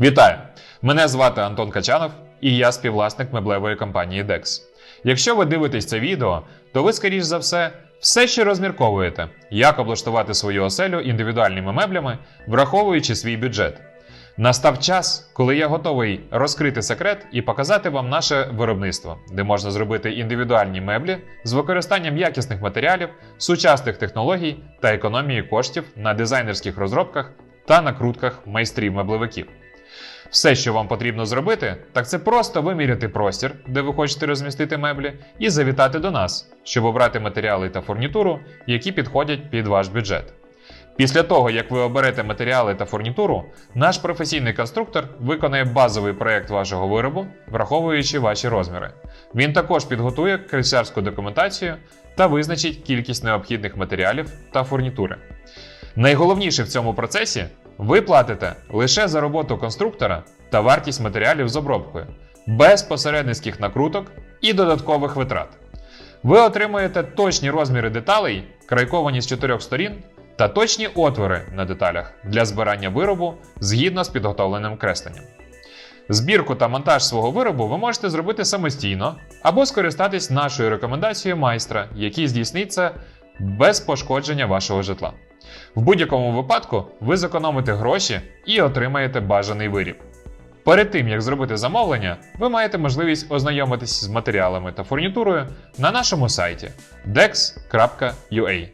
Вітаю! Мене звати Антон Качанов і я співвласник меблевої компанії DEX. Якщо ви дивитесь це відео, то ви, скоріш за все, все ще розмірковуєте, як облаштувати свою оселю індивідуальними меблями, враховуючи свій бюджет. Настав час, коли я готовий розкрити секрет і показати вам наше виробництво, де можна зробити індивідуальні меблі з використанням якісних матеріалів, сучасних технологій та економії коштів на дизайнерських розробках та накрутках майстрів-меблевиків. Все, що вам потрібно зробити, так це просто виміряти простір, де ви хочете розмістити меблі, і завітати до нас, щоб обрати матеріали та фурнітуру, які підходять під ваш бюджет. Після того, як ви оберете матеріали та фурнітуру, наш професійний конструктор виконає базовий проект вашого виробу, враховуючи ваші розміри. Він також підготує кресарську документацію та визначить кількість необхідних матеріалів та фурнітури. Найголовніше в цьому процесі ви платите лише за роботу конструктора та вартість матеріалів з обробкою, без посередницьких накруток і додаткових витрат. Ви отримуєте точні розміри деталей, крайковані з чотирьох сторін, та точні отвори на деталях для збирання виробу згідно з підготовленим кресленням. Збірку та монтаж свого виробу ви можете зробити самостійно або скористатись нашою рекомендацією майстра, який здійснить це без пошкодження вашого житла. В будь-якому випадку ви зекономите гроші і отримаєте бажаний виріб. Перед тим як зробити замовлення, ви маєте можливість ознайомитись з матеріалами та фурнітурою на нашому сайті dex.ua.